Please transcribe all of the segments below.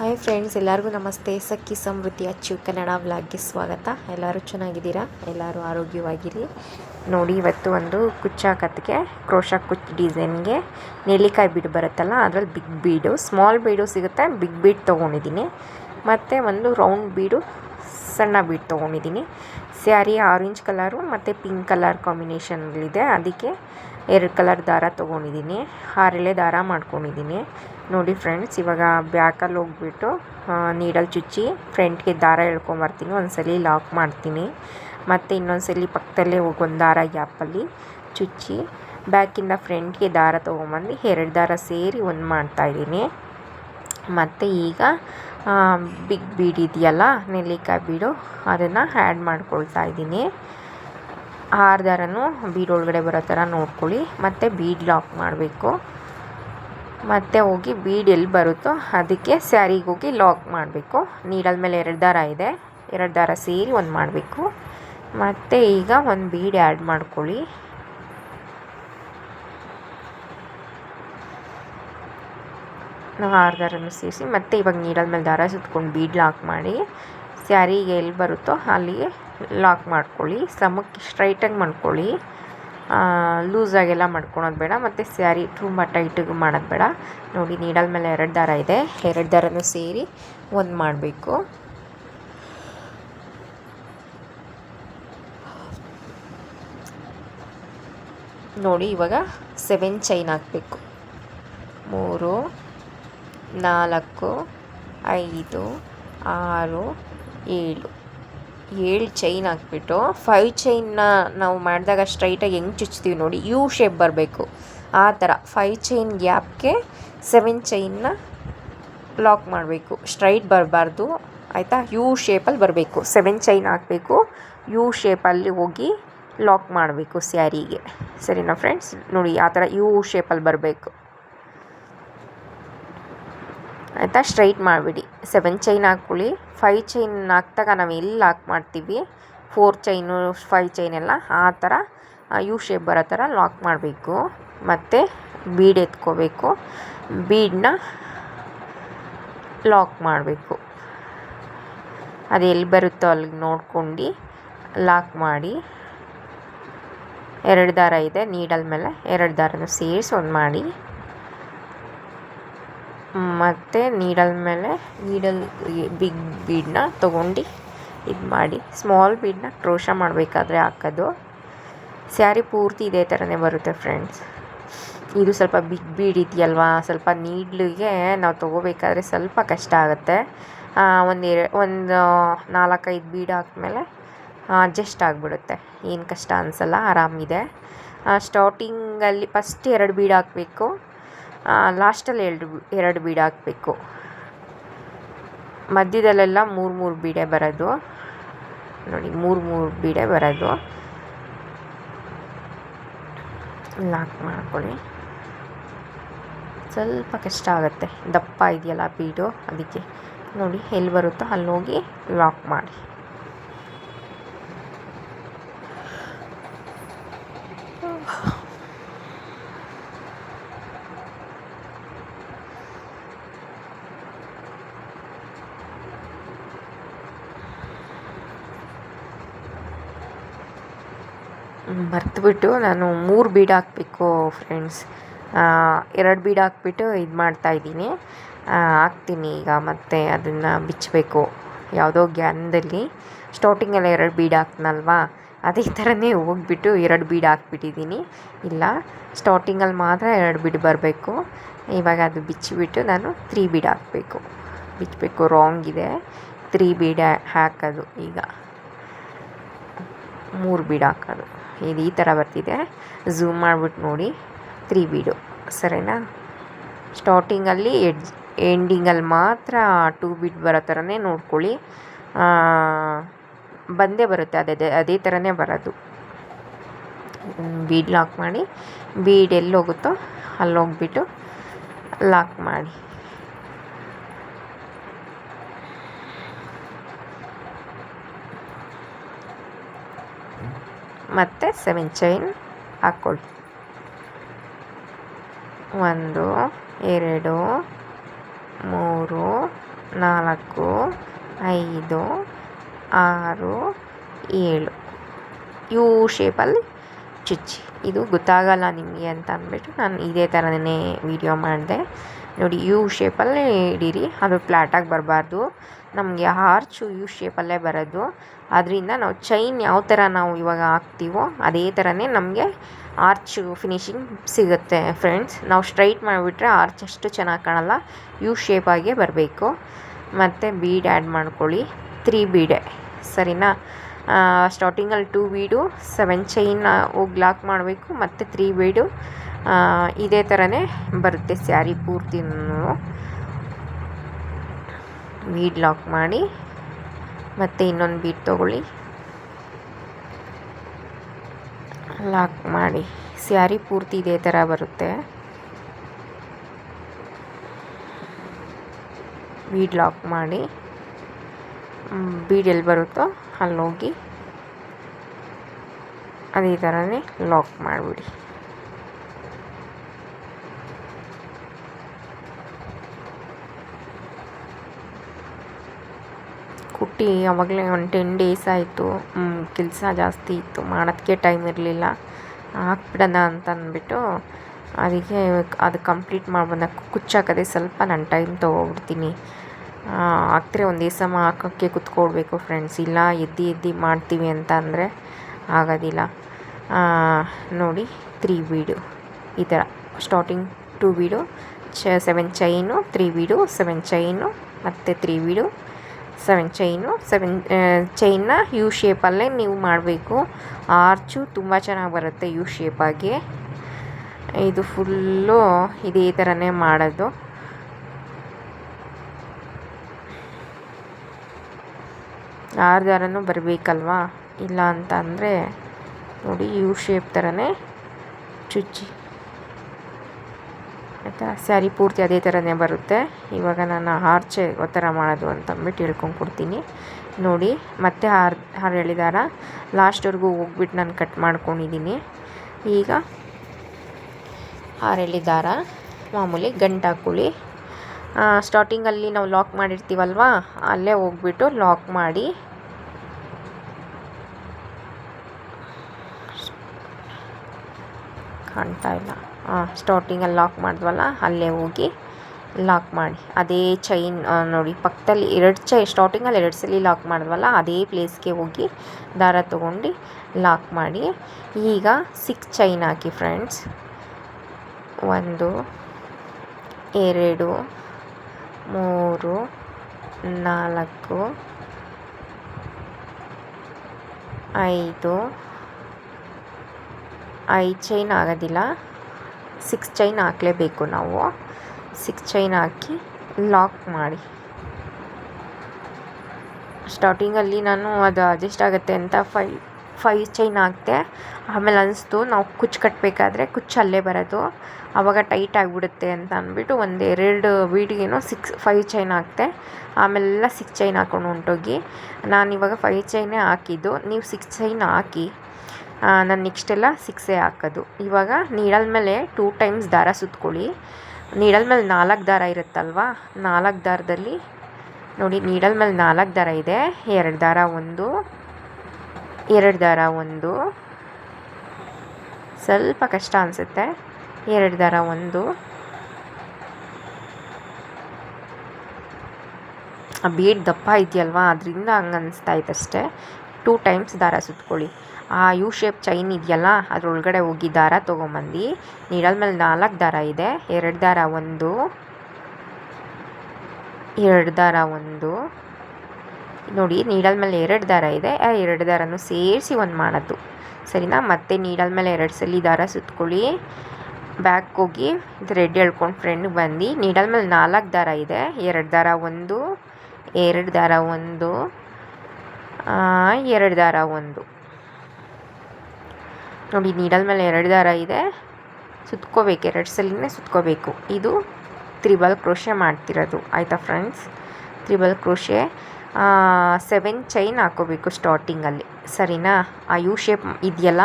Hi friends, ಎಲ್ಲರಿಗೂ ನಮಸ್ತೆ. ಸಕ್ಕಿ ಸಮೃದ್ಧಿ ಅಚ್ಚು ಕನ್ನಡ ವ್ಲಾಗ್ಗೆ ಸ್ವಾಗತ. ಎಲ್ಲರೂ ಚೆನ್ನಾಗಿದ್ದೀರಾ? ಎಲ್ಲರೂ ಆರೋಗ್ಯವಾಗಿರಿ. ನೋಡಿ, ಇವತ್ತು ಒಂದು ಕುಚ್ಚಾಕತ್ಗೆ ಕ್ರೋಶ ಕುಚ್ ಡಿಸೈನ್ಗೆ ನೆಲ್ಲಿಕಾಯಿ ಬೀಡು ಬರುತ್ತಲ್ಲ, ಅದರಲ್ಲಿ ಬಿಗ್ ಬೀಡು, ಸ್ಮಾಲ್ ಬೀಡು ಸಿಗುತ್ತೆ. ಬಿಗ್ ಬೀಡ್ ತೊಗೊಂಡಿದ್ದೀನಿ. ಮತ್ತು ಒಂದು ರೌಂಡ್ ಬೀಡು, ಸಣ್ಣ ಬೀಡ್ ತೊಗೊಂಡಿದ್ದೀನಿ. ಸ್ಯಾರಿ ಆರೆಂಜ್ ಕಲರು ಮತ್ತು ಪಿಂಕ್ ಕಲರ್ ಕಾಂಬಿನೇಷನಲ್ಲಿದೆ ಅದಕ್ಕೆ ಎರಡು ಕಲರ್ ದಾರ ತೊಗೊಂಡಿದ್ದೀನಿ. ಆರೆಳೆ ದಾರ ಮಾಡ್ಕೊಂಡಿದ್ದೀನಿ. ನೋಡಿ ಫ್ರೆಂಡ್ಸ್ ಇವಾಗ ಬ್ಯಾಕಲ್ಲಿ ಹೋಗ್ಬಿಟ್ಟು ನೀಡಲ್ಲಿ ಚುಚ್ಚಿ ಫ್ರೆಂಟ್ಗೆ ದಾರ ಎಳ್ಕೊಂಬರ್ತೀನಿ. ಒಂದ್ಸಲಿ ಲಾಕ್ ಮಾಡ್ತೀನಿ. ಮತ್ತು ಇನ್ನೊಂದ್ಸಲಿ ಪಕ್ಕದಲ್ಲೇ ಹೋಗಿ ಒಂದು ದಾರ ಗ್ಯಾಪಲ್ಲಿ ಚುಚ್ಚಿ ಬ್ಯಾಕಿಂದ ಫ್ರೆಂಟ್ಗೆ ದಾರ ತೊಗೊಂಬಂದು ಎರಡು ದಾರ ಸೇರಿ ಒಂದು ಮಾಡ್ತಾಯಿದ್ದೀನಿ ಮತ್ತು ಈಗ ಬಿಗ್ ಬೀಡ್ ಇದೆಯಲ್ಲ, ನೆಲ್ಲಿಕಾಯಿ ಬೀಡು ಅದನ್ನು ಆ್ಯಡ್ ಮಾಡ್ಕೊಳ್ತಾ ಇದ್ದೀನಿ. ಆರು ದಾರನೂ ಬೀಡ್ ಒಳಗಡೆ ಬರೋ ಥರ ನೋಡ್ಕೊಳ್ಳಿ. ಮತ್ತು ಬೀಡ್ ಲಾಕ್ ಮಾಡಬೇಕು. ಮತ್ತು ಹೋಗಿ ಬೀಡ್ ಎಲ್ಲಿ ಬರುತ್ತೋ ಅದಕ್ಕೆ ಸ್ಯಾರಿಗೆ ಹೋಗಿ ಲಾಕ್ ಮಾಡಬೇಕು. ನೀಡಲ್ ಮೇಲೆ ಎರಡು ದಾರ ಇದೆ. ಎರಡು ದಾರ ಸೇರಿ ಒಂದು ಮಾಡಬೇಕು. ಮತ್ತು ಈಗ ಒಂದು ಬೀಡ್ ಆ್ಯಡ್ ಮಾಡ್ಕೊಳ್ಳಿ. ನಾವು ಆರು ದಾರನ್ನು ಸೇರಿಸಿ, ಮತ್ತೆ ಇವಾಗ ನೀಡಲ್ ಮೇಲೆ ದಾರ ಸುತ್ಕೊಂಡು ಬೀಡ್ ಲಾಕ್ ಮಾಡಿ, ಸ್ಯಾರಿಗೆ ಎಲ್ಲಿ ಬರುತ್ತೋ ಅಲ್ಲಿಗೆ ಲಾಕ್ ಮಾಡ್ಕೊಳ್ಳಿ. ಸಮಕ್ಕೆ ಸ್ಟ್ರೈಟಾಗಿ ಮಾಡ್ಕೊಳ್ಳಿ. ಲೂಸಾಗೆಲ್ಲ ಮಾಡ್ಕೊಳೋದು ಬೇಡ, ಮತ್ತು ಸ್ಯಾರಿ ತುಂಬ ಟೈಟಿಗೆ ಮಾಡೋದು ಬೇಡ. ನೋಡಿ ನೀಡಲ್ ಮೇಲೆ ಎರಡು ದಾರ ಇದೆ. ಎರಡು ದಾರನೂ ಸೇರಿ ಒಂದು ಮಾಡಬೇಕು. ನೋಡಿ, ಇವಾಗ ಸೆವೆನ್ ಚೈನ್ ಹಾಕಬೇಕು. ಮೂರು, ನಾಲ್ಕು, ಐದು, ಆರು, ಏಳು. ಏಳು ಚೈನ್ ಹಾಕ್ಬಿಟ್ಟು ಫೈವ್ ಚೈನ್ನ ನಾವು ಮಾಡಿದಾಗ ಸ್ಟ್ರೈಟಾಗಿ ಹೆಂಗೆ ಚುಚ್ತೀವಿ ನೋಡಿ ಯು ಶೇಪ್ ಬರಬೇಕು. ಆ ಥರ ಫೈವ್ ಚೈನ್ ಗ್ಯಾಪ್ಗೆ ಸೆವೆನ್ ಚೈನ್ನ ಲಾಕ್ ಮಾಡಬೇಕು. ಸ್ಟ್ರೈಟ್ ಬರಬಾರ್ದು. ಆಯಿತಾ? ಯು ಶೇಪಲ್ಲಿ ಬರಬೇಕು. ಸೆವೆನ್ ಚೈನ್ ಹಾಕಬೇಕು. ಯು ಶೇಪಲ್ಲಿ ಹೋಗಿ ಲಾಕ್ ಮಾಡಬೇಕು ಸ್ಯಾರಿಗೆ. ಸರಿನಾ ಫ್ರೆಂಡ್ಸ್ ನೋಡಿ, ಆ ಥರ ಯು ಶೇಪಲ್ಲಿ ಬರಬೇಕು. ಆಯಿತಾ? ಸ್ಟ್ರೈಟ್ ಮಾಡಿಬಿಡಿ. ಸೆವೆನ್ ಚೈನ್ ಹಾಕ್ಕೊಳ್ಳಿ. ಫೈವ್ ಚೈನ್ ಹಾಕ್ದಾಗ ನಾವು ಎಲ್ಲಿ ಲಾಕ್ ಮಾಡ್ತೀವಿ? ಫೋರ್ ಚೈನು ಫೈವ್ ಚೈನ್ ಎಲ್ಲ ಆ ಥರ ಯು ಶೇಪ್ ಬರೋ ಥರ ಲಾಕ್ ಮಾಡಬೇಕು. ಮತ್ತು ಬೀಡ್ ಎತ್ಕೋಬೇಕು. ಬೀಡನ್ನ ಲಾಕ್ ಮಾಡಬೇಕು. ಅದು ಎಲ್ಲಿ ಬರುತ್ತೋ ಅಲ್ಲಿಗೆ ನೋಡ್ಕೊಂಡು ಲಾಕ್ ಮಾಡಿ. ಎರಡು ದಾರ ಇದೆ ನೀಡಲ್ ಮೇಲೆ ಎರಡು ದಾರನ ಸೇರಿಸಿ ಒಂದು ಮಾಡಿ. ಮತ್ತು ನೀಡಲ್ ಮೇಲೆ ನೀಡಲ್ ಬಿಗ್ ಬೀಡನ್ನ ತೊಗೊಂಡು ಇದು ಮಾಡಿ ಸ್ಮಾಲ್ ಬೀಡನ್ನ ಕ್ರೋಶ ಮಾಡಬೇಕಾದ್ರೆ ಹಾಕೋದು. ಸ್ಯಾರಿ ಪೂರ್ತಿ ಇದೇ ಥರನೇ ಬರುತ್ತೆ ಫ್ರೆಂಡ್ಸ್ ಇದು ಸ್ವಲ್ಪ ಬಿಗ್ ಬೀಡ್ ಇದೆಯಲ್ವಾ? ಸ್ವಲ್ಪ ನೀಡ್ಲಿಗೆ ನಾವು ತೊಗೋಬೇಕಾದ್ರೆ ಸ್ವಲ್ಪ ಕಷ್ಟ ಆಗುತ್ತೆ. ಒಂದು ಎರ, ಒಂದು ನಾಲ್ಕೈದು ಬೀಡ್ ಹಾಕ್ಮೇಲೆ ಅಡ್ಜಸ್ಟ್ ಆಗಿಬಿಡುತ್ತೆ. ಏನು ಕಷ್ಟ ಅನಿಸಲ್ಲ, ಆರಾಮಿದೆ. ಸ್ಟಾರ್ಟಿಂಗಲ್ಲಿ ಫಸ್ಟ್ ಎರಡು ಬೀಡ್ ಹಾಕಬೇಕು. ಲಾಸ್ಟಲ್ಲಿ ಎರಡು ಎರಡು ಬೀಡ ಹಾಕಬೇಕು. ಮಧ್ಯದಲ್ಲೆಲ್ಲ ಮೂರು ಮೂರು ಬೀಡೆ ಬರೋದು. ನೋಡಿ, ಮೂರು ಮೂರು ಬೀಡೆ ಬರೋದು. ಲಾಕ್ ಮಾಡ್ಕೊಳ್ಳಿ. ಸ್ವಲ್ಪ ಕಷ್ಟ ಆಗುತ್ತೆ. ದಪ್ಪ ಇದೆಯಲ್ಲ ಬೀಡು, ಅದಕ್ಕೆ. ನೋಡಿ, ಎಲ್ಲಿ ಬರುತ್ತೋ ಅಲ್ಲಿ ಹೋಗಿ ಲಾಕ್ ಮಾಡಿ. ಮರ್ತುಬಿಟ್ಟು ನಾನು ಮೂರು ಬೀಡ್ ಹಾಕಬೇಕು ಫ್ರೆಂಡ್ಸ್ ಎರಡು ಬೀಡ್ ಹಾಕ್ಬಿಟ್ಟು ಇದು ಮಾಡ್ತಾಯಿದ್ದೀನಿ ಹಾಕ್ತೀನಿ ಈಗ ಮತ್ತೆ ಅದನ್ನು ಬಿಚ್ಚಬೇಕು ಯಾವುದೋ ಗ್ಯಾನ್ದಲ್ಲಿ. ಸ್ಟಾರ್ಟಿಂಗೆಲ್ಲ ಎರಡು ಬೀಡ್ ಹಾಕ್ನಲ್ವಾ? ಅದೇ ಥರನೇ ಹೋಗ್ಬಿಟ್ಟು ಎರಡು ಬೀಡ್ ಹಾಕ್ಬಿಟ್ಟಿದ್ದೀನಿ. ಇಲ್ಲ ಸ್ಟಾರ್ಟಿಂಗಲ್ಲಿ ಮಾತ್ರ ಎರಡು ಬೀಡ್ ಬರಬೇಕು. ಇವಾಗ ಅದು ಬಿಚ್ಚಿಬಿಟ್ಟು ನಾನು ತ್ರೀ ಬೀಡ್ ಹಾಕಬೇಕು. ಬಿಚ್ಚಬೇಕು ರಾಂಗ್ ಇದೆ. ತ್ರೀ ಬೀಡ್ ಹಾಕೋದು ಈಗ. ಮೂರು ಬೀಡ್ ಹಾಕೋದು. ಇದು ಈ ಥರ ಬರ್ತಿದೆ. ಝೂಮ್ ಮಾಡಿಬಿಟ್ಟು ನೋಡಿ. ತ್ರೀ ಬೀಡು ಸರಿನಾ? ಸ್ಟಾರ್ಟಿಂಗಲ್ಲಿ ಎಡ್ ಎಂಡಿಂಗಲ್ಲಿ ಮಾತ್ರ ಟೂ ಬೀಡ್ ಬರೋ ಥರನೇ ನೋಡ್ಕೊಳ್ಳಿ. ಬಂದೇ ಬರುತ್ತೆ ಅದೇ ಅದೇ ಥರನೇ ಬರೋದು. ಬೀಡ್ ಲಾಕ್ ಮಾಡಿ. ಬೀಡ್ ಎಲ್ಲಿ ಹೋಗುತ್ತೋ ಅಲ್ಲಿ ಹೋಗ್ಬಿಟ್ಟು ಲಾಕ್ ಮಾಡಿ. ಮತ್ತು ಸೆವೆನ್ ಚೈನ್ ಹಾಕ್ಕೊಳ್ಳಿ ಒಂದು, ಎರಡು, ಮೂರು, ನಾಲ್ಕು, ಐದು, ಆರು, ಏಳು. ಯು ಶೇಪಲ್ಲಿ ಚುಚ್ಚಿ. ಇದು ಗೊತ್ತಾಗಲ್ಲ ನಿಮಗೆ ಅಂತ ಅಂದ್ಬಿಟ್ಟು ನಾನು ಇದೇ ಥರನೇ ವೀಡಿಯೋ ಮಾಡಿದೆ. ನೋಡಿ, ಯು ಶೇಪಲ್ಲೇ ಇಡೀರಿ. ಅದು ಫ್ಲ್ಯಾಟಾಗಿ ಬರಬಾರ್ದು. ನಮಗೆ ಆರ್ಚು ಯು ಶೇಪಲ್ಲೇ ಬರೋದು. ಅದರಿಂದ ನಾವು ಚೈನ್ ಯಾವ ಥರ ನಾವು ಇವಾಗ ಹಾಕ್ತೀವೋ ಅದೇ ಥರನೇ ನಮಗೆ ಆರ್ಚು ಫಿನಿಶಿಂಗ್ ಸಿಗುತ್ತೆ ಫ್ರೆಂಡ್ಸ್ ನಾವು ಸ್ಟ್ರೈಟ್ ಮಾಡಿಬಿಟ್ರೆ ಆರ್ಚ್ ಅಷ್ಟು ಚೆನ್ನಾಗಿ ಕಾಣಲ್ಲ. ಯು ಶೇಪಾಗೆ ಬರಬೇಕು. ಮತ್ತು ಬೀಡ್ ಆ್ಯಡ್ ಮಾಡ್ಕೊಳ್ಳಿ. ತ್ರೀ ಬೀಡೆ ಸರಿನಾ? ಸ್ಟಾರ್ಟಿಂಗಲ್ಲಿ ಟೂ ಬೀಡು ಸೆವೆನ್ ಚೈನ್ ಹೋಗಿ ಲಾಕ್ ಮಾಡಬೇಕು. ಮತ್ತು ತ್ರೀ ಬೀಡು ಇದೇ ಥರನೇ ಬರುತ್ತೆ ಸ್ಯಾರಿ ಪೂರ್ತಿನೂ. ಬೀಡ್ ಲಾಕ್ ಮಾಡಿ. ಮತ್ತೆ ಇನ್ನೊಂದು ಬೀಡ್ ತೊಗೊಳ್ಳಿ. ಲಾಕ್ ಮಾಡಿ. ಸ್ಯಾರಿ ಪೂರ್ತಿ ಇದೇ ಥರ ಬರುತ್ತೆ. ಬೀಡ್ ಲಾಕ್ ಮಾಡಿ. ಬೀಡ್ ಎಲ್ಲಿ ಬರುತ್ತೋ ಅಲ್ಲಿ ಹೋಗಿ ಅದೇ ಥರನೇ ಲಾಕ್ ಮಾಡಿಬಿಡಿ. ಕುಟ್ಟಿ ಅವಾಗಲೇ ಒಂದು ಟೆನ್ ಡೇಸ್ ಆಯಿತು. ಕೆಲಸ ಜಾಸ್ತಿ ಇತ್ತು. ಮಾಡೋದಕ್ಕೆ ಟೈಮ್ ಇರಲಿಲ್ಲ. ಹಾಕ್ಬಿಡೋಣ ಅಂತ ಅಂದ್ಬಿಟ್ಟು ಅದಕ್ಕೆ ಅದು ಕಂಪ್ಲೀಟ್ ಮಾಡ್ಬಂದ. ಕುಚ್ಚಾಕದೆ ಸ್ವಲ್ಪ ನಾನು ಟೈಮ್ ತೊಗೊಬಿಡ್ತೀನಿ ಹಾಕ್ದ್ರೆ ಒಂದೇ ಸಮ ಹಾಕೋಕ್ಕೆ ಕುತ್ಕೊಳ್ಬೇಕು ಫ್ರೆಂಡ್ಸ್. ಇಲ್ಲ, ಎದ್ದು ಎದ್ದು ಮಾಡ್ತೀವಿ ಅಂತ ಅಂದರೆ ಆಗೋದಿಲ್ಲ. ನೋಡಿ, ತ್ರೀ ಬೀಡು. ಈ ಥರ. ಸ್ಟಾರ್ಟಿಂಗ್ ಟೂ ಬೀಡು ಚ seven chain, three bead, seven chain, ಮತ್ತು three bead. Seven chain seven ಚೈನ್ನ U ಶೇಪಲ್ಲೇ ನೀವು ಮಾಡಬೇಕು. ಆರ್ಚು ತುಂಬ ಚೆನ್ನಾಗಿ ಬರುತ್ತೆ ಯು ಶೇಪಾಗಿ ಇದು ಫುಲ್ಲು ಇದೇ ಥರನೇ ಮಾಡೋದು. ಆರು ದಾರನೂ ಬರಬೇಕಲ್ವಾ? ಇಲ್ಲ ಅಂತ ಅಂದರೆ ನೋಡಿ ಯು ಶೇಪ್ ಥರನೇ ಚುಚ್ಚಿ. ಆಯಿತಾ? ಸ್ಯಾರಿ ಪೂರ್ತಿ ಅದೇ ಥರನೇ ಬರುತ್ತೆ. ಇವಾಗ ನಾನು ಆರ್ಚೆ ಯಾವ ಥರ ಮಾಡೋದು ಅಂತಂದ್ಬಿಟ್ಟು ಹೇಳ್ಕೊಂಡು ಕೊಡ್ತೀನಿ ನೋಡಿ, ಮತ್ತೆ ಹಾರ್ ಹಾರ್ ಹೇಳಿದಾರ? ಲಾಸ್ಟ್ವರೆಗೂ ಹೋಗ್ಬಿಟ್ಟು ನಾನು ಕಟ್ ಮಾಡ್ಕೊಂಡಿದ್ದೀನಿ. ಈಗ ಹಾರ್ ಹೇಳಿದಾರ? ದಾರ ಮಾಮೂಲಿ ಗಂಟು ಹಾಕ್ಕೊಳ್ಳಿ ಸ್ಟಾರ್ಟಿಂಗಲ್ಲಿ ನಾವು ಲಾಕ್ ಮಾಡಿರ್ತೀವಲ್ವಾ? ಅಲ್ಲೇ ಹೋಗ್ಬಿಟ್ಟು ಲಾಕ್ ಮಾಡಿ. ಕಾಣ್ತಾ ಇಲ್ಲ. ಸ್ಟಾರ್ಟಿಂಗಲ್ಲಿ ಲಾಕ್ ಮಾಡಿದ್ವಲ್ಲ, ಅಲ್ಲೇ ಹೋಗಿ ಲಾಕ್ ಮಾಡಿ. ಅದೇ ಚೈನ್ ನೋಡಿ, ಪಕ್ಕದಲ್ಲಿ ಎರಡು ಚೈ ಸ್ಟಾರ್ಟಿಂಗಲ್ಲಿ ಎರಡು ಸಲ ಲಾಕ್ ಮಾಡಿದ್ವಲ್ಲ, ಅದೇ ಪ್ಲೇಸ್ಗೆ ಹೋಗಿ ದಾರ ತೊಗೊಂಡು ಲಾಕ್ ಮಾಡಿ. ಈಗ ಸಿಕ್ಸ್ ಚೈನ್ ಹಾಕಿ ಫ್ರೆಂಡ್ಸ್ ಒಂದು, ಎರಡು, ಮೂರು, ನಾಲ್ಕು, ಐದು ಐದು ಚೈನ್ ಆಗೋದಿಲ್ಲ. ಸಿಕ್ಸ್ ಚೈನ್ ಹಾಕಲೇಬೇಕು ನಾವು. ಸಿಕ್ಸ್ ಚೈನ್ ಹಾಕಿ ಲಾಕ್ ಮಾಡಿ. ಸ್ಟಾರ್ಟಿಂಗಲ್ಲಿ ನಾನು ಅದು ಅಡ್ಜಸ್ಟ್ ಆಗುತ್ತೆ ಅಂತ ಫೈ ಫೈವ್ ಚೈನ್ ಹಾಕಿದೆ ಆಮೇಲೆ ಅನಿಸ್ತು ನಾವು ಕುಚ್ಚು ಕಟ್ಟಬೇಕಾದ್ರೆ ಕುಚ್ಚು ಅಲ್ಲೇ ಬರೋದು. ಆವಾಗ ಟೈಟ್ ಆಗಿಬಿಡುತ್ತೆ ಅಂತ ಅಂದ್ಬಿಟ್ಟು ಒಂದು ಎರಡು ವೀಡಿಗೇನೋ ಸಿಕ್ಸ್ ಫೈವ್ ಚೈನ್ ಹಾಕಿದೆ ಆಮೇಲೆಲ್ಲ ಸಿಕ್ಸ್ ಚೈನ್ ಹಾಕೊಂಡು ಹೊಂಟೋಗಿ. ನಾನು ಇವಾಗ ಫೈವ್ ಚೈನೇ ಹಾಕಿದ್ದು. ನೀವು ಸಿಕ್ಸ್ ಚೈನ್ ಹಾಕಿ. ನಾನು ನೆಕ್ಸ್ಟೆಲ್ಲ ಸಿಕ್ಸೇ ಹಾಕೋದು. ಇವಾಗ ನೀಡಲ್ ಮೇಲೆ ಟೂ ಟೈಮ್ಸ್ ದಾರ ಸುತ್ಕೊಳ್ಳಿ. ನೀಡಲ್ ಮೇಲೆ ನಾಲ್ಕು ದಾರ ಇರುತ್ತಲ್ವ? ನಾಲ್ಕು ದಾರದಲ್ಲಿ ನೋಡಿ ನೀಡಲ್ ಮೇಲೆ ನಾಲ್ಕು ದಾರ ಇದೆ. ಎರಡು ದಾರ ಒಂದು, ಎರಡು ದಾರ ಒಂದು. ಸ್ವಲ್ಪ ಕಷ್ಟ ಅನಿಸುತ್ತೆ. ಎರಡು ದಾರ ಒಂದು. ಆ ಬೀಡ್ ದಪ್ಪ ಇದೆಯಲ್ವಾ? ಅದರಿಂದ ಹಂಗೆ ಅನಿಸ್ತಾ ಅಷ್ಟೇ ಟೂ ಟೈಮ್ಸ್ ದಾರ ಸುತ್ಕೊಳ್ಳಿ. ಆ ಯು ಶೇಪ್ ಚೈನ್ ಇದೆಯಲ್ಲ, ಅದರೊಳಗಡೆ ಹೋಗಿ ದಾರ ತೊಗೊಂಬಂದು. ನೀಡಲ್ ಮೇಲೆ ನಾಲ್ಕು ದಾರ ಇದೆ, ಎರಡು ದಾರ ಒಂದು, ಎರಡು ದಾರ ಒಂದು. ನೋಡಿ, ನೀಡಲ್ ಮೇಲೆ ಎರಡು ದಾರ ಇದೆ, ಆ ಎರಡು ದಾರನೂ ಸೇರಿಸಿ ಒಂದು ಮಾಡೋದು ಸರಿನಾ? ಮತ್ತೆ ನೀಡಲ್ ಮೇಲೆ ಎರಡು ಸಲ ದಾರ ಸುತ್ಕೊಳ್ಳಿ. ಬ್ಯಾಕ್ ಹೋಗಿ ಥ್ರೆಡ್ ಎಳ್ಕೊಂಡು ಫ್ರೆಂಡ್ ಬಂದು. ನೀಡಲ್ ಮೇಲೆ ನಾಲ್ಕು ದಾರ ಇದೆ, ಎರಡು ದಾರ ಒಂದು, ಎರಡು ದಾರ ಒಂದು. ಎರಡು ದಾರ ಒಂದು. ನೋಡಿ, ನೀಡಲ್ ಮೇಲೆ ಎರಡು ದಾರ ಇದೆ. ಸುತ್ಕೋಬೇಕು, ಎರಡು ಸಲಿನೇ ಸುತ್ಕೋಬೇಕು. ಇದು ತ್ರಿಬಲ್ ಕ್ರೋಶೆ ಮಾಡ್ತಿರೋದು. ಆಯಿತಾ friends triple crochet. Seven chain ಹಾಕೋಬೇಕು ಸ್ಟಾರ್ಟಿಂಗಲ್ಲಿ ಸರಿನಾ? ಆ ಯು ಶೇಪ್ ಇದೆಯಲ್ಲ?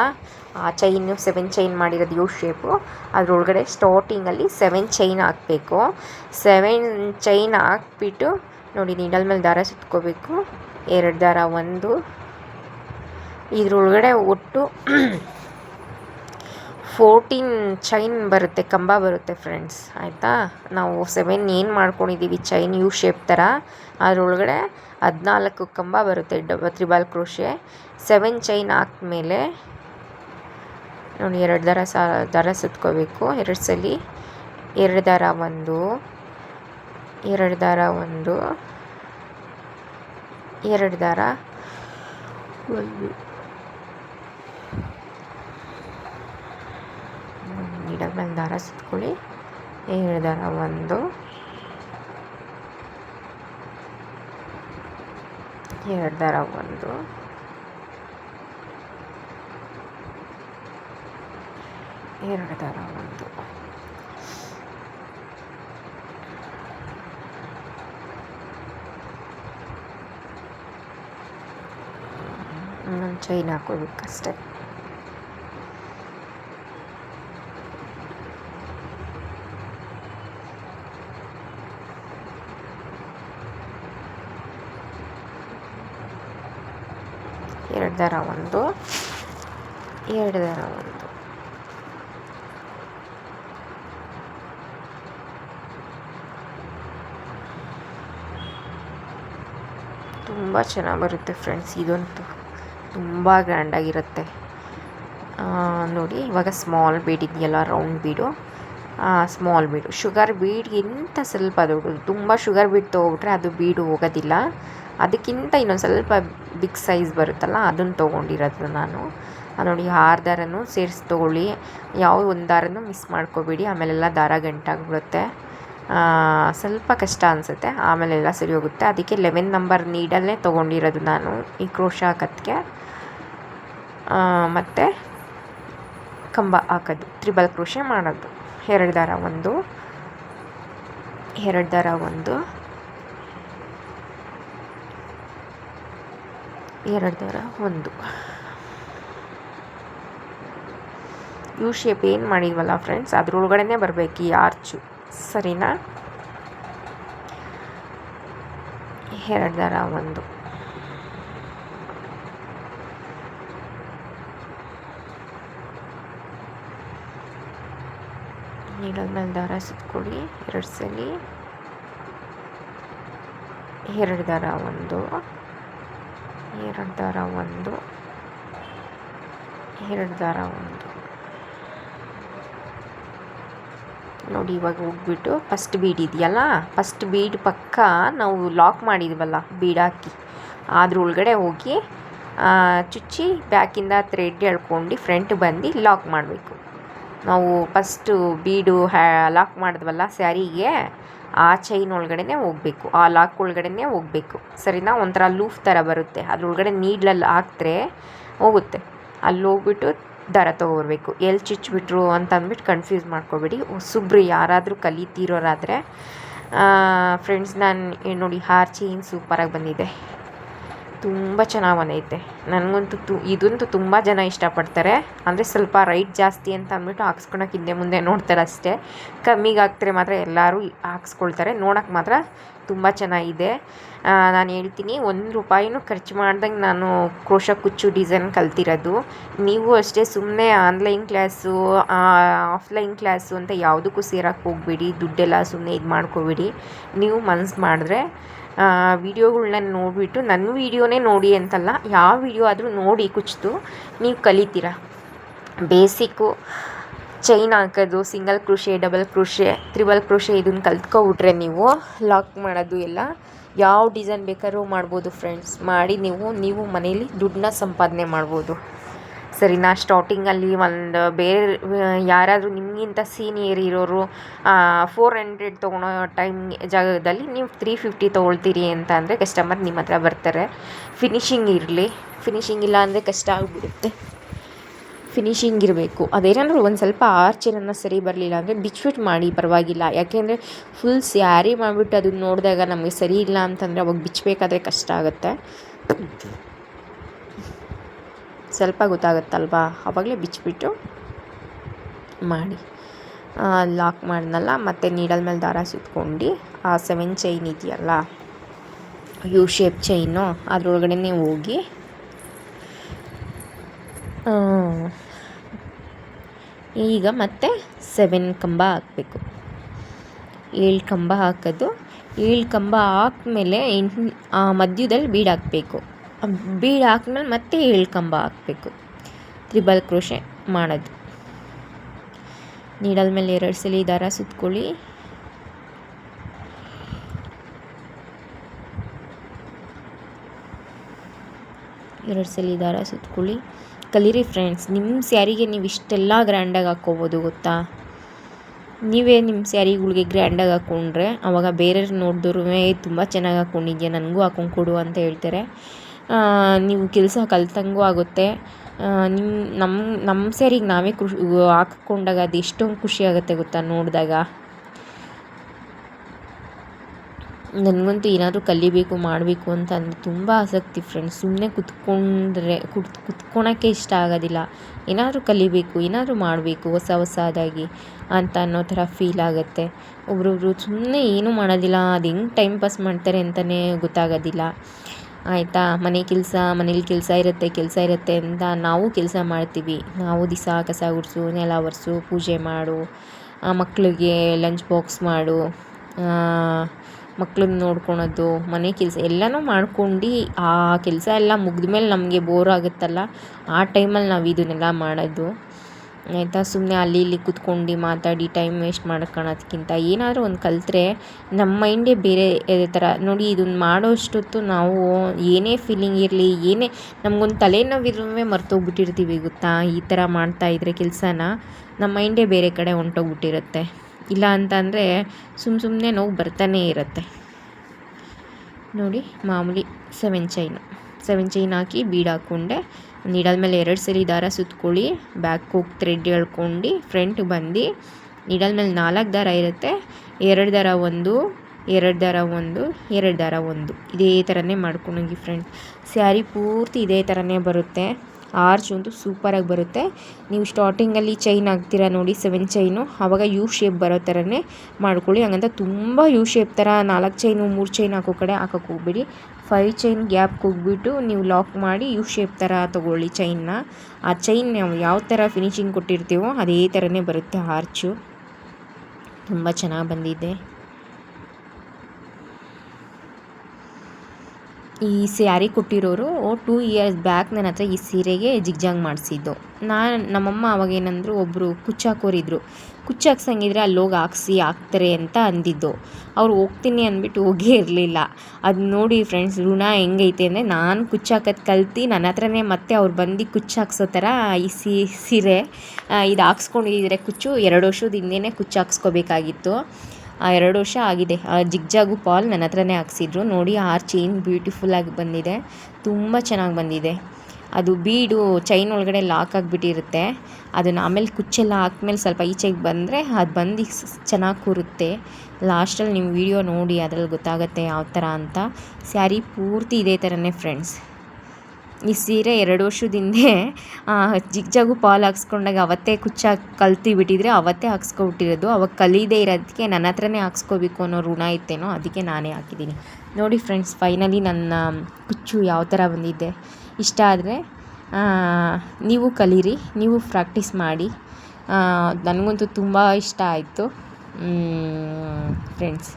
ಆ ಚೈನು ಸೆವೆನ್ ಚೈನ್ ಮಾಡಿರೋದು ಯು ಶೇಪು ಅದರೊಳಗಡೆ ಸ್ಟಾರ್ಟಿಂಗಲ್ಲಿ ಸೆವೆನ್ ಚೈನ್ ಹಾಕಬೇಕು. ಸೆವೆನ್ ಚೈನ್ ಹಾಕ್ಬಿಟ್ಟು, ನೋಡಿ, ನೀಡಲ್ ಮೇಲೆ ದಾರ ಸುತ್ಕೋಬೇಕು. ಎರಡು ದಾರ ಒಂದು. ಇದ್ರೊಳಗಡೆ ಒಟ್ಟು ಫೋರ್ಟೀನ್ ಚೈನ್ ಬರುತ್ತೆ, ಕಂಬ ಬರುತ್ತೆ ಫ್ರೆಂಡ್ಸ್ ಆಯಿತಾ? ನಾವು ಸೆವೆನ್ ಏನು ಮಾಡ್ಕೊಂಡಿದ್ದೀವಿ ಚೈನ್ ಯು ಶೇಪ್ ಥರ ಅದರೊಳಗಡೆ ಹದಿನಾಲ್ಕು ಕಂಬ ಬರುತ್ತೆ ಡಬ ತ್ರಿಬಲ್ ಕ್ರೋಶೆ ಸೆವೆನ್ ಚೈನ್ ಹಾಕ್ಮೇಲೆ ನೋಡಿ, ಎರಡು ದಾರ ಸಾ, ದಾರ ಸುತ್ಕೋಬೇಕು. ಎರಡು ಸಲ ಎರಡು ದಾರ ಒಂದು, ಎರಡು ದಾರ ಒಂದು. ಎರಡು ದಾರ. ಒಂದು. ಮೇಲೆ ದಾರ ಸುತ್ಕೊಳ್ಳಿ. ಎರಡು ದಾರ ಒಂದು. ಎರಡು ದಾರ ಒಂದು. ಎರಡು ದಾರ ಒಂದು ಇನ್ನೊಂದು ಚೈನ್ ಹಾಕೋಬೇಕಷ್ಟೆ ಎರಡು ದಾರ ಒಂದು ಎರಡು ದಾರ ಒಂದು. ತುಂಬ ಚೆನ್ನಾಗಿ ಬರುತ್ತೆ ಫ್ರೆಂಡ್ಸ್ ಇದಂತೂ ತುಂಬ ಗ್ರ್ಯಾಂಡಾಗಿರುತ್ತೆ ನೋಡಿ, ಇವಾಗ ಸ್ಮಾಲ್ ಬೀಡ್ ಇದೆಯಲ್ಲ round bead small bead sugar ಬೀಡ್ಗಿಂತ ಸ್ವಲ್ಪ ದೊಡ್ಡದು. ತುಂಬ ಶುಗರ್ ಬೀಡ್ ತೊಗೊಬಿಟ್ರೆ ಅದು ಬೀಡು ಹೋಗೋದಿಲ್ಲ. ಅದಕ್ಕಿಂತ ಇನ್ನೊಂದು ಸ್ವಲ್ಪ ಬಿಗ್ ಸೈಜ್ ಬರುತ್ತಲ್ಲ, ಅದನ್ನು ತೊಗೊಂಡಿರೋದು ನಾನು. ನೋಡಿ ಆರು ದಾರನೂ ಸೇರಿಸಿ ತೊಗೊಳ್ಳಿ. ಯಾವ ಒಂದು ದಾರನೂ ಮಿಸ್ ಮಾಡ್ಕೋಬೇಡಿ. ಆಮೇಲೆಲ್ಲ ದಾರ ಗಂಟಾಗ್ಬಿಡುತ್ತೆ. ಸ್ವಲ್ಪ ಕಷ್ಟ ಅನಿಸುತ್ತೆ. ಆಮೇಲೆಲ್ಲ ಸರಿ ಹೋಗುತ್ತೆ. ಅದಕ್ಕೆ ಲೆವೆನ್ ನಂಬರ್ ನೀಡಲ್ಲೇ ತೊಗೊಂಡಿರೋದು ನಾನು ಈ ಕ್ರೋಶ ಹಾಕೋದಕ್ಕೆ ಮತ್ತು ಕಂಬ ಹಾಕೋದು, ತ್ರಿಬಲ್ ಕ್ರೋಶೆ ಮಾಡೋದು. ಎರಡು ದಾರ ಒಂದು, ಎರಡು ದಾರ ಒಂದು, ಎರಡು ದಾರ ಒಂದು. ಯು ಶೇಪ್ ಏನು ಮಾಡಿದ್ವಲ್ಲ ಫ್ರೆಂಡ್ಸ್ ಅದ್ರೊಳಗಡೆನೇ ಬರಬೇಕು ಈ ಆರ್ಚು ಸರಿನಾ? ಎರಡು ದಾರ ಒಂದು. ನೀಡಲ್ ಮೇಲೆ ದಾರ ಸುತ್ಕೊಳ್ಳಿ ಎರಡು ಸಲ. ಎರಡು ದಾರ ಒಂದು, ಎರಡು ದಾರ ಒಂದು, ಎರಡು ದಾರ ಒಂದು. ನೋಡಿ ಇವಾಗ ಹೋಗ್ಬಿಟ್ಟು ಫಸ್ಟ್ ಬೀಡ್ ಇದೆಯಲ್ಲ? ಫಸ್ಟ್ ಬೀಡ್ ಪಕ್ಕ ನಾವು ಲಾಕ್ ಮಾಡಿದ್ವಲ್ಲ ಬೀಡ್ ಹಾಕಿ. ಒಳಗಡೆ ಹೋಗಿ ಚುಚ್ಚಿ ಬ್ಯಾಕಿಂದ ಥ್ರೆಡ್ ಎಳ್ಕೊಂಡು ಫ್ರಂಟ್ ಬಂದು ಲಾಕ್ ಮಾಡಬೇಕು. ನಾವು ಫಸ್ಟು ಬೀಡು ಹ್ಯಾ ಲಾಕ್ ಮಾಡಿದ್ವಲ್ಲ ಸ್ಯಾರಿಗೆ, ಆ ಚೈನ್ ಒಳಗಡೆನೇ ಹೋಗಬೇಕು. ಆ ಲಾಕ್ ಒಳಗಡೆನೇ ಹೋಗಬೇಕು. ಸರಿನಾ? ಒಂಥರ ಲೂಫ್ ಥರ ಬರುತ್ತೆ. ಅದ್ರೊಳಗಡೆ ನೀಡ್ಲಲ್ಲಿ ಹಾಕಿದ್ರೆ ಹೋಗುತ್ತೆ. ಅಲ್ಲಿ ಹೋಗ್ಬಿಟ್ಟು ದರ ತೊಗೊಬರ್ಬೇಕು. ಎಲ್ಲಿ ಚುಚ್ಚಿಬಿಟ್ರು ಅಂತ ಅಂದ್ಬಿಟ್ಟು ಕನ್ಫ್ಯೂಸ್ ಮಾಡ್ಕೋಬೇಡಿ. ಹೊಸಬ್ರು ಯಾರಾದರೂ ಕಲಿತಿರೋರಾದರೆ ಫ್ರೆಂಡ್ಸ್ ನಾನು ನೋಡಿ, ಹಾರ್ ಚೈನ್ ಸೂಪರಾಗಿ ಬಂದಿದೆ. ತುಂಬ ಚೆನ್ನಾಗಿ ಬಂದೈತೆ ನನಗಂತೂ ತು, ಇದಂತೂ ತುಂಬ ಜನ ಇಷ್ಟಪಡ್ತಾರೆ. ಅಂದರೆ ಸ್ವಲ್ಪ ರೈಟ್ ಜಾಸ್ತಿ ಅಂತ ಅಂದ್ಬಿಟ್ಟು ಹಾಕ್ಸ್ಕೊಳಕ್ಕೆ ಹಿಂದೆ ಮುಂದೆ ನೋಡ್ತಾರೆ ಅಷ್ಟೇ. ಕಮ್ಮಿಗೆ ಹಾಕ್ತಾರೆ ಮಾತ್ರ ಎಲ್ಲರೂ ಹಾಕ್ಸ್ಕೊಳ್ತಾರೆ. ನೋಡೋಕೆ ಮಾತ್ರ ತುಂಬ ಚೆನ್ನಾಗಿದೆ. ನಾನು ಹೇಳ್ತೀನಿ ಒಂದು ರೂಪಾಯಿನೂ ಖರ್ಚು ಮಾಡ್ದಂಗೆ ನಾನು ಕ್ರೋಶ ಕುಚ್ಚು ಡಿಸೈನ್ ಕಲ್ತಿರೋದು. ನೀವು ಅಷ್ಟೇ ಸುಮ್ಮನೆ ಆನ್ಲೈನ್ ಕ್ಲಾಸು ಆಫ್ಲೈನ್ ಕ್ಲಾಸು ಅಂತ ಯಾವುದಕ್ಕೂ ಸೇರೋಕ್ಕೆ ಹೋಗಬೇಡಿ. ದುಡ್ಡೆಲ್ಲ ಸುಮ್ಮನೆ ಇದು ಮಾಡ್ಕೋಬೇಡಿ. ನೀವು ಮನ್ಸು ಮಾಡಿದ್ರೆ ವೀಡಿಯೋಗಳ್ನ ನೋಡಿಬಿಟ್ಟು ನನ್ನ ವೀಡಿಯೋನೇ ನೋಡಿ ಅಂತಲ್ಲ, ಯಾವ ವೀಡಿಯೋ ಆದರೂ ನೋಡಿ ಕುಚ್ಚಿತು ನೀವು ಕಲಿತೀರ? ಬೇಸಿಕ್ಕು, ಚೈನ್ ಹಾಕೋದು, single crochet, double crochet, triple crochet ಇದನ್ನು ಕಲ್ತ್ಕೊಬಿಟ್ರೆ ನೀವು ಲಾಕ್ ಮಾಡೋದು ಎಲ್ಲ, ಯಾವ ಡಿಸೈನ್ ಬೇಕಾದ್ರೂ ಮಾಡ್ಬೋದು ಫ್ರೆಂಡ್ಸ್ ಮಾಡಿ ನೀವು ನೀವು ಮನೇಲಿ ದುಡ್ಡನ್ನ ಸಂಪಾದನೆ ಮಾಡ್ಬೋದು. ಸರಿನಾ ಸ್ಟಾರ್ಟಿಂಗಲ್ಲಿ ಒಂದು ಬೇರೆ, ಯಾರಾದರೂ ನಿಮಗಿಂತ ಸೀನಿಯರ್ ಇರೋರು ಫೋರ್ ಹಂಡ್ರೆಡ್ ತೊಗೊಳೋ ಟೈಮ್ ಜಾಗದಲ್ಲಿ ನೀವು ತ್ರೀ ಫಿಫ್ಟಿ ತೊಗೊಳ್ತೀರಿ ಅಂತ ಅಂದರೆ ಕಸ್ಟಮರ್ ನಿಮ್ಮ ಹತ್ರ ಬರ್ತಾರೆ. ಫಿನಿಶಿಂಗ್ ಇರಲಿ. ಫಿನಿಶಿಂಗ್ ಇಲ್ಲ ಅಂದರೆ ಕಷ್ಟ ಆಗಿಬಿಡುತ್ತೆ. ಫಿನಿಶಿಂಗ್ ಇರಬೇಕು. ಅದೇನಾದರೂ ಒಂದು ಸ್ವಲ್ಪ ಆರ್ಚ್ ಏನಾರ ಸರಿ ಬರಲಿಲ್ಲ ಅಂದರೆ ಬಿಚ್ಬಿಟ್ಟು ಮಾಡಿ, ಪರವಾಗಿಲ್ಲ. ಯಾಕೆಂದರೆ ಫುಲ್ ಸ್ಯಾರಿ ಮಾಡಿಬಿಟ್ಟು ಅದನ್ನ ನೋಡಿದಾಗ ನಮಗೆ ಸರಿ ಇಲ್ಲ ಅಂತಂದರೆ ಅವಾಗ ಬಿಚ್ಚಬೇಕಾದ್ರೆ ಕಷ್ಟ ಆಗುತ್ತೆ. ಸ್ವಲ್ಪ ಗೊತ್ತಾಗುತ್ತಲ್ವಾ? ಆವಾಗಲೇ ಬಿಚ್ಚಿಬಿಟ್ಟು ಮಾಡಿ. ಲಾಕ್ ಮಾಡಿದ್ನಲ್ಲ, ಮತ್ತು ನೀಡಲ್ ಮೇಲೆ ದಾರ ಸುತ್ಕೊಂಡು. ಆ ಸೆವೆನ್ ಚೈನ್ ಇದೆಯಲ್ಲ ಯು ಶೇಪ್ ಚೈನು ಅದರೊಳಗಡೆ ಹೋಗಿ ಈಗ ಮತ್ತೆ ಸೆವೆನ್ ಕಂಬ ಹಾಕಬೇಕು. ಏಳು ಕಂಬ ಹಾಕೋದು, ಏಳು ಕಂಬ ಹಾಕ್ಮೇಲೆ ಎಂಟು ಮಧ್ಯದಲ್ಲಿ ಬೀಡ್ ಹಾಕಬೇಕು. ಬೀಡ್ ಹಾಕ್ಮೇಲೆ ಮತ್ತೆ ಏಳು ಕಂಬ ಹಾಕಬೇಕು. ತ್ರಿಬಲ್ ಕ್ರೋಶೆ ಮಾಡೋದು. ನೀಡಲ್ ಮೇಲೆ ಎರಡು ಸಲ ದಾರ ಸುತ್ಕೊಳ್ಳಿ. ಎರಡು ಸಲ ದಾರ ಸುತ್ಕೊಳ್ಳಿ. ಕಲೀರಿ ಫ್ರೆಂಡ್ಸ್ ನಿಮ್ಮ ಸ್ಯಾರಿಗೆ ನೀವು ಇಷ್ಟೆಲ್ಲ ಗ್ರ್ಯಾಂಡಾಗಿ ಹಾಕ್ಕೋಬೋದು ಗೊತ್ತಾ? ನೀವೇ ನಿಮ್ಮ ಸ್ಯಾರಿಗಳಿಗೆ ಗ್ರ್ಯಾಂಡಾಗಿ ಹಾಕ್ಕೊಂಡ್ರೆ ಅವಾಗ ಬೇರೆಯವ್ರು ನೋಡಿದ್ರು ತುಂಬ ಚೆನ್ನಾಗಿ ಹಾಕ್ಕೊಂಡಿದ್ಯಾ ನನಗೂ ಹಾಕೊಂಡು ಕೊಡು ಅಂತ ಹೇಳ್ತಾರೆ. ನೀವು ಕೆಲಸ ಕಲ್ತಂಗೂ ಆಗುತ್ತೆ. ನಿಮ್ಮ ನಮ್ಮ ನಮ್ಮ ಸ್ಯಾರಿಗೆ ನಾವೇ ಖುಷಿ ಹಾಕ್ಕೊಂಡಾಗ ಅದು ಎಷ್ಟೊಂದು ಖುಷಿ ಆಗುತ್ತೆ ಗೊತ್ತಾ ನೋಡಿದಾಗ. ನನಗಂತೂ ಏನಾದರೂ ಕಲಿಬೇಕು, ಮಾಡಬೇಕು ಅಂತ ಅಂದರೆ ತುಂಬ ಆಸಕ್ತಿ ಫ್ರೆಂಡ್ಸ್. ಸುಮ್ಮನೆ ಕುತ್ಕೊಂಡ್ರೆ, ಕುತ್, ಕುತ್ಕೊಳಕ್ಕೆ ಇಷ್ಟ ಆಗೋದಿಲ್ಲ. ಏನಾದರೂ ಕಲಿಬೇಕು, ಏನಾದರೂ ಮಾಡಬೇಕು, ಹೊಸ ಹೊಸದಾಗಿ ಅಂತ ಅನ್ನೋ ಥರ ಫೀಲ್ ಆಗುತ್ತೆ. ಒಬ್ರೊಬ್ರು ಸುಮ್ಮನೆ ಏನೂ ಮಾಡೋದಿಲ್ಲ, ಅದು ಹೆಂಗೆ ಟೈಮ್ ಪಾಸ್ ಮಾಡ್ತಾರೆ ಅಂತಲೇ ಗೊತ್ತಾಗೋದಿಲ್ಲ. ಆಯಿತಾ? ಮನೆ ಕೆಲಸ, ಮನೇಲಿ ಕೆಲಸ ಇರುತ್ತೆ ಕೆಲಸ ಇರುತ್ತೆ ಅಂತ ನಾವು ಕೆಲಸ ಮಾಡ್ತೀವಿ. ನಾವು ದಿಸ ಕಸ ಗುಡಿಸು, ನೆಲ ಒರೆಸು, ಪೂಜೆ ಮಾಡು ಮಕ್ಕಳಿಗೆ ಲಂಚ್ ಬಾಕ್ಸ್ ಮಾಡು ಮಕ್ಳನ್ನ ನೋಡ್ಕೊಳೋದು, ಮನೆ ಕೆಲಸ ಎಲ್ಲನೂ ಮಾಡ್ಕೊಂಡು ಆ ಕೆಲಸ ಎಲ್ಲ ಮುಗಿದ್ಮೇಲೆ ನಮಗೆ ಬೋರ್ ಆಗುತ್ತಲ್ಲ? ಆ ಟೈಮಲ್ಲಿ ನಾವು ಇದನ್ನೆಲ್ಲ ಮಾಡೋದು. ಆಯಿತಾ? ಸುಮ್ಮನೆ ಅಲ್ಲಿ ಇಲ್ಲಿ ಕುತ್ಕೊಂಡು ಮಾತಾಡಿ ಟೈಮ್ ವೇಸ್ಟ್ ಮಾಡ್ಕೊಳೋದ್ಕಿಂತ ಏನಾದರೂ ಒಂದು ಕಲಿತ್ರೆ ನಮ್ಮ ಮೈಂಡೇ ಬೇರೆ ಥರ ನೋಡಿ ಇದನ್ನು ಮಾಡೋ ಅಷ್ಟೊತ್ತು ನಾವು ಏನೇ ಫೀಲಿಂಗ್ ಇರಲಿ, ಏನೇ ನಮಗೊಂದು ತಲೆನೋವಿದ್ರೂ ಮರ್ತೋಗ್ಬಿಟ್ಟಿರ್ತೀವಿ ಗೊತ್ತಾ? ಈ ಥರ ಮಾಡ್ತಾಯಿದ್ರೆ ಕೆಲಸನ ನಮ್ಮ ಮೈಂಡೇ ಬೇರೆ ಕಡೆ ಹೊಂಟೋಗ್ಬಿಟ್ಟಿರುತ್ತೆ. ಇಲ್ಲ ಅಂತಂದರೆ ಸುಮ್ಮ ಸುಮ್ಮನೆ ನೋವು ಬರ್ತಾನೇ ಇರುತ್ತೆ. ನೋಡಿ, ಮಾಮೂಲಿ ಸೆವೆನ್ ಚೈನು ಸೆವೆನ್ ಚೈನ್ ಹಾಕಿ ಬೀಡ್ ನೀಡಲ್ ಮೇಲೆ ಎರಡು ಸರಿ ದಾರ ಸುತ್ಕೊಳ್ಳಿ ಬ್ಯಾಕ್ ಹೋಗಿ ಥ್ರೆಡ್ ಎಳ್ಕೊಂಡು ಫ್ರಂಟ್ ಬಂದು ನೀಡಲ್ ಮೇಲೆ ನಾಲ್ಕು ದಾರ ಇರುತ್ತೆ. ಎರಡು ದಾರ ಒಂದು, ಎರಡು ದಾರ ಒಂದು, ಎರಡು ದಾರ ಒಂದು. ಇದೇ ಥರನೇ ಮಾಡ್ಕೊಂಡೋಗಿ ಫ್ರೆಂಡ್ ಸ್ಯಾರಿ ಪೂರ್ತಿ ಇದೇ ಥರನೇ ಬರುತ್ತೆ. ಆರ್ಚ್ ಒಂದು ಸೂಪರಾಗಿ ಬರುತ್ತೆ. ನೀವು ಸ್ಟಾರ್ಟಿಂಗಲ್ಲಿ ಚೈನ್ ಹಾಕ್ತೀರಾ ನೋಡಿ ಸೆವೆನ್ ಚೈನು ಆವಾಗ ಯು ಶೇಪ್ ಬರೋ ಥರನೇ ಮಾಡ್ಕೊಳ್ಳಿ. ಹಂಗಂತ ತುಂಬ ಯು ಶೇಪ್ ಥರ ನಾಲ್ಕು ಚೈನು ಮೂರು ಚೈನ್ ಹಾಕೋ ಕಡೆ ಹಾಕೋಕೆ ಹೋಗ್ಬೇಡಿ. ಫೈವ್ ಚೈನ್ ಗ್ಯಾಪ್ ಹೋಗ್ಬಿಟ್ಟು ನೀವು ಲಾಕ್ ಮಾಡಿ ಯು ಶೇಪ್ ಥರ ತೊಗೊಳ್ಳಿ ಚೈನ್ನ ಆ ಚೈನ್ ನಾವು ಯಾವ ಥರ ಫಿನಿಶಿಂಗ್ ಕೊಟ್ಟಿರ್ತೀವೋ ಅದೇ ಥರನೇ ಬರುತ್ತೆ ಆರ್ಚು ತುಂಬ ಚೆನ್ನಾಗಿ ಬಂದಿದೆ. ಈ ಸ್ಯಾರಿ ಕೊಟ್ಟಿರೋರು ಟೂ ಇಯರ್ಸ್ ಬ್ಯಾಕ್ ನನ್ನ ಹತ್ರ ಈ ಸೀರೆಗೆ ಜಿಗ್ಜಾಂಗ್ ಮಾಡಿಸಿದ್ದು. ನಾನು ನಮ್ಮಮ್ಮ ಅವಾಗ ಏನಂದರು ಒಬ್ಬರು ಕುಚ್ಚಾಕೋರಿದ್ರು. ಕುಚ್ಚು ಹಾಕ್ಸಂಗಿದ್ರೆ ಅಲ್ಲಿ ಹೋಗಿ ಹಾಕ್ಸಿ, ಹಾಕ್ತಾರೆ ಅಂತ ಅಂದಿದ್ದು. ಅವ್ರು ಹೋಗ್ತೀನಿ ಅಂದ್ಬಿಟ್ಟು ಹೋಗೇ ಇರಲಿಲ್ಲ. ಅದು ನೋಡಿ ಫ್ರೆಂಡ್ಸ್, ಋಣ ಹೆಂಗೈತೆ ಅಂದರೆ ನಾನು ಕುಚ್ಚಾಕೋದು ಕಲ್ತು ನನ್ನ ಹತ್ರನೇ ಮತ್ತೆ ಅವ್ರು ಬಂದು ಕುಚ್ಚು ಹಾಕ್ಸೋ ಥರ ಈ ಸೀರೆ ಇದು ಹಾಕ್ಸ್ಕೊಂಡಿದ್ರೆ ಕುಚ್ಚು ಎರಡು ವರ್ಷದ ಹಿಂದೆಯೇ ಕುಚ್ಚು ಹಾಕ್ಸ್ಕೋಬೇಕಾಗಿತ್ತು ಎರಡು ವರ್ಷ ಆಗಿದೆ. ಆ ಜಿಗ್ಜಾಗು ಪಾಲ್ ನನ್ನ ಹತ್ರನೇ ಹಾಕ್ಸಿದ್ರು. ನೋಡಿ, ಆ ಚೈನ್ ಬ್ಯೂಟಿಫುಲ್ಲಾಗಿ ಬಂದಿದೆ. ತುಂಬ ಚೆನ್ನಾಗಿ ಬಂದಿದೆ. ಅದು ಬೀಡು ಚೈನ್ ಒಳಗಡೆ ಲಾಕ್ ಆಗಿಬಿಟ್ಟಿರುತ್ತೆ. ಅದನ್ನು ಆಮೇಲೆ ಕುಚ್ಚೆಲ್ಲ ಹಾಕ್ಮೇಲೆ ಸ್ವಲ್ಪ ಈಚೆಗೆ ಬಂದರೆ ಅದು ಬಂದು ಚೆನ್ನಾಗಿ ಕೂರುತ್ತೆ. ಲಾಸ್ಟಲ್ಲಿ ನಿಮ್ಮ ವಿಡಿಯೋ ನೋಡಿ, ಅದ್ರಲ್ಲಿ ಗೊತ್ತಾಗುತ್ತೆ ಯಾವ ಥರ ಅಂತ. ಸ್ಯಾರಿ ಪೂರ್ತಿ ಇದೇ ಥರನೇ ಫ್ರೆಂಡ್ಸ್ ಈ ಸೀರೆ ಎರಡು ವರ್ಷದ ಹಿಂದೆ ಜಿಗ್ಜಾಗು ಪಾಲ್ ಹಾಕ್ಸ್ಕೊಂಡಾಗ ಅವತ್ತೇ ಕುಚ್ಚ ಕಲ್ತಿ ಬಿಟ್ಟಿದ್ರೆ ಅವತ್ತೇ ಹಾಕ್ಸ್ಕೊಬಿಟ್ಟಿರೋದು. ಅವಾಗ ಕಲೀದೇ ಇರೋದಕ್ಕೆ ನನ್ನ ಹತ್ರನೇ ಹಾಕ್ಸ್ಕೋಬೇಕು ಅನ್ನೋ ಋಣ ಇತ್ತೇನೋ ಅದಕ್ಕೆ ನಾನೇ ಹಾಕಿದ್ದೀನಿ. ನೋಡಿ ಫ್ರೆಂಡ್ಸ್, ಫೈನಲಿ ನನ್ನ ಕುಚ್ಚು ಯಾವ ಥರ ಬಂದಿದ್ದೆ ಇಷ್ಟ ಆದರೆ ನೀವು ಕಲೀರಿ, ನೀವು ಪ್ರಾಕ್ಟೀಸ್ ಮಾಡಿ. ನನಗಂತೂ ತುಂಬ ಇಷ್ಟ ಆಯಿತು. ಫ್ರೆಂಡ್ಸ್.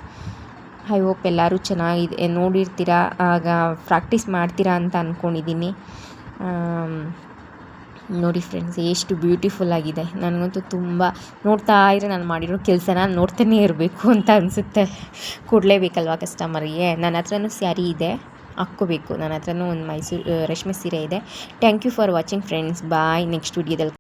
ಐ ಹೋಪ್ ಎಲ್ಲರೂ ಚೆನ್ನಾಗಿದೆ, ನೋಡಿರ್ತೀರಾ, ಆಗ ಪ್ರಾಕ್ಟೀಸ್ ಮಾಡ್ತೀರಾ ಅಂತ ಅಂದ್ಕೊಂಡಿದ್ದೀನಿ ನೋಡಿ ಫ್ರೆಂಡ್ಸ್ ಎಷ್ಟು ಬ್ಯೂಟಿಫುಲ್ ಆಗಿದೆ. ನನಗಂತೂ ತುಂಬ ನೋಡ್ತಾ ಇದ್ರೆ ನಾನು ಮಾಡಿರೋ ಕೆಲಸನ ನೋಡ್ತಾನೇ ಇರಬೇಕು ಅಂತ ಅನಿಸುತ್ತೆ. ಕೊಡಲೇಬೇಕಲ್ವ ಕಸ್ಟಮರಿಗೆ ನನ್ನ ಹತ್ರನೂ ಸ್ಯಾರಿ ಇದೆ, ಹಾಕ್ಕೋಬೇಕು. ನನ್ನ ಹತ್ರನೂ ಒಂದು ಮೈಸೂರು ರೇಷ್ಮೆ ಸೀರೆ ಇದೆ. Thank you for watching friends bye next ವಿಡಿಯೋದಲ್ಲಿ